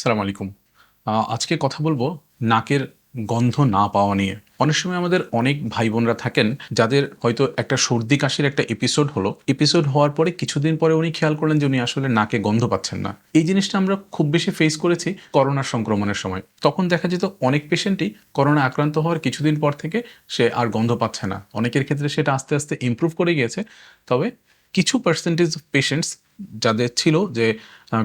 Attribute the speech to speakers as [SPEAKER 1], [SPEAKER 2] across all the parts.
[SPEAKER 1] সালাম আলাইকুম। আজকে কথা বলব নাকের গন্ধ না পাওয়া নিয়ে। অনেক সময় আমাদের অনেক ভাই বোনরা থাকেন যাদের হয়তো একটা সর্দি কাশির একটা এপিসোড হলো। এপিসোড হওয়ার পরে কিছুদিন পরে উনি খেয়াল করলেন যে উনি আসলে নাকে গন্ধ পাচ্ছেন না। এই জিনিসটা আমরা খুব বেশি ফেস করেছি করোনা সংক্রমণের সময়। তখন দেখা যেত অনেক পেশেন্টই করোনা আক্রান্ত হওয়ার কিছুদিন পর থেকে সে আর গন্ধ পাচ্ছে না। অনেকের ক্ষেত্রে সেটা আস্তে আস্তে ইমপ্রুভ করে গিয়েছে। তবে কিছু পার্সেন্টেজ পেশেন্টস যাদের ছিল যে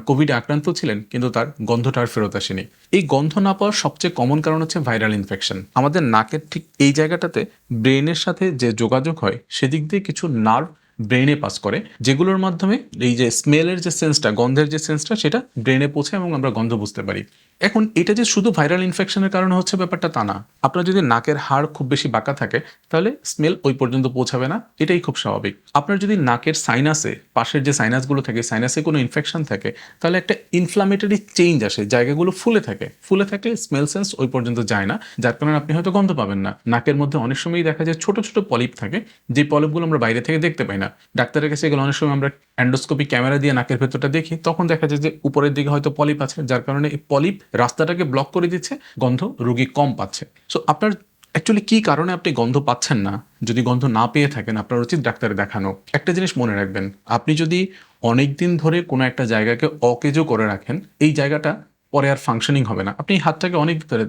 [SPEAKER 1] কোভিড আক্রান্ত ছিলেন, কিন্তু তার গন্ধটা আর ফেরত আসেনি। এই গন্ধ না পাওয়ার সবচেয়ে কমন কারণ হচ্ছে ভাইরাল ইনফেকশন আমাদের নাকের ঠিক এই জায়গাটাতে ব্রেনের সাথে যে যোগাযোগ হয়, সেদিক দিয়ে কিছু নার্ভ ব্রেনে পাস করে, যেগুলোর মাধ্যমে এই যে স্মেলের যে সেন্সটা গন্ধের যে সেন্সটা সেটা ব্রেনে পৌঁছে এবং আমরা গন্ধ বুঝতে পারি। এখন এটা যে শুধু ভাইরাল ইনফেকশনের কারণে হচ্ছে ব্যাপারটা তা না। আপনার যদি নাকের হাড় খুব বেশি বাঁকা থাকে, তাহলে স্মেল ওই পর্যন্ত পৌঁছাবে না। এটাই খুব স্বাভাবিক। আপনার যদি নাকের সাইনাসে পাশের যে সাইনাসগুলো থাকে সাইনাসে কোনো ইনফেকশন থাকে, তাহলে একটা ইনফ্লামেটরি চেঞ্জ আসে, জায়গাগুলো ফুলে থাকে। ফুলে থাকলে স্মেল সেন্স ওই পর্যন্ত যায় না। যার কারণে আপনি হয়তো গন্ধ পাবেন না। নাকের মধ্যে অনেক সময়ই দেখা যায় ছোট ছোট পলিপ থাকে, যে পলিপগুলো আমরা বাইরে থেকে দেখতে পাই না। ডাক্তারের কাছে গেলে অনেক সময় আমরা অ্যান্ডোস্কোপি ক্যামেরা দিয়ে নাকের ভেতরটা দেখি, তখন দেখা যায় যে উপরের দিকে হয়তো পলিপ আছে, যার কারণে এই পলিপ রাস্তাটাকে ব্লক করে দিচ্ছে, গন্ধ রোগী কম পাচ্ছে। সো আপনার অ্যাকচুয়ালি কী কারণে আপনি গন্ধ পাচ্ছেন না? যদি গন্ধ না পেয়ে থাকেন, আপনার উচিত ডাক্তারে দেখানো। একটা জিনিস মনে রাখবেন, আপনি যদি অনেক দিন ধরে কোনো একটা জায়গাকে অকেজো করে রাখেন, এই জায়গাটা পরে আর ফাংশনিং হবে না। আপনি হাতটাকে অনেক ধরে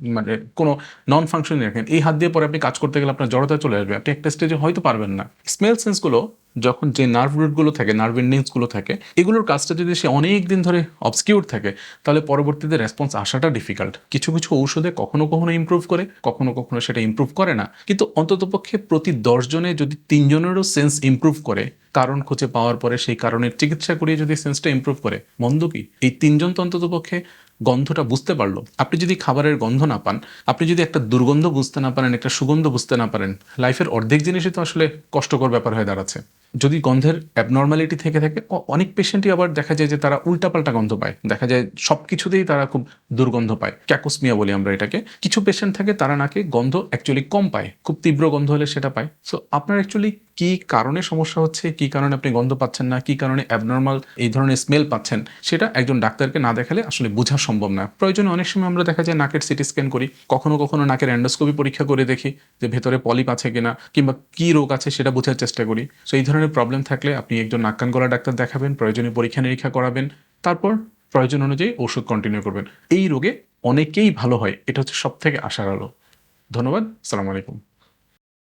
[SPEAKER 1] মানে কোনো নন ফাংশনিং রাখেন এই হাত দিয়ে পরে আপনি কাজ করতে গেলে আপনার জড়তা চলে আসবে। আপনি একটা স্টেজে হয়তো পারবেন না। স্মেল সেন্সগুলো যখন যে নার্ভ রুটগুলো থাকে নার্ভ এন্ডিংসগুলো থাকে, এগুলোর কাজটা যদি সে অনেক দিন ধরে অবসকিউর থাকে, তাহলে পরবর্তীতে রেসপন্স আসাটা ডিফিকাল্ট কিছু কিছু ঔষধে কখনো কখনো ইমপ্রুভ করে, কখনো কখনো সেটা ইমপ্রুভ করে না। কিন্তু অন্ততপক্ষে প্রতি দশ জনে যদি তিনজনেরও সেন্স ইমপ্রুভ করে, কারণ খুঁজে পাওয়ার পরে সেই কারণের চিকিৎসা করিয়ে যদি সেন্সটা ইমপ্রুভ করে, মন্দ কি? এই তিনজন তো অন্ততপক্ষে গন্ধটা বুঝতে পারল। আপনি যদি খাবারের গন্ধ না পান, আপনি যদি একটা দুর্গন্ধ বুঝতে না পারেন, একটা সুগন্ধ বুঝতে না পারেন, লাইফের অর্ধেক জিনিসই তো আসলে কষ্টকর ব্যাপার হয়ে দাঁড়াচ্ছে। যদি গন্ধের অ্যাবনর্মালিটি থেকে থাকে অনেক পেশেন্টই আবার দেখা যায় যে তারা উল্টাপাল্টা গন্ধ পায়। দেখা যায় সব কিছুতেই তারা খুব দুর্গন্ধ পায়। ক্যাকোসমিয়া বলি আমরা এটাকে। কিছু পেশেন্ট থাকে তারা নাকি গন্ধ অ্যাকচুয়ালি কম পায়। খুব তীব্র গন্ধ হলে সেটা পায়। সো আপনার অ্যাকচুয়ালি কি কারণে সমস্যা হচ্ছে? কি কারণে আপনি গন্ধ পাচ্ছেন না? কি কারণে অ্যাবনর্মাল এই ধরনের স্মেল পাচ্ছেন? সেটা একজন ডাক্তারকে না দেখালে আসলে বোঝা সম্ভব না। প্রয়োজনে অনেক সময় আমরা দেখা যায় নাকের সিটি স্ক্যান করি। কখনো কখনো নাকের অ্যান্ডোস্কোপি পরীক্ষা করে দেখি যে ভেতরে পলিপ আছে কিনা কিংবা কি রোগ আছে সেটা বোঝার চেষ্টা করি। সো এই ধরনের প্রবলেম থাকলে আপনি একজন নাক কান গলা ডাক্তার দেখাবেন, প্রয়োজনে পরীক্ষা নিরীক্ষা করাবেন, তারপর প্রয়োজন অনুযায়ী ওষুধ কন্টিনিউ করবেন। এই রোগে অনেকেই ভালো হয়, এটা হচ্ছে সব থেকে আশার আলো। ধন্যবাদ, সালাম আলাইকুম।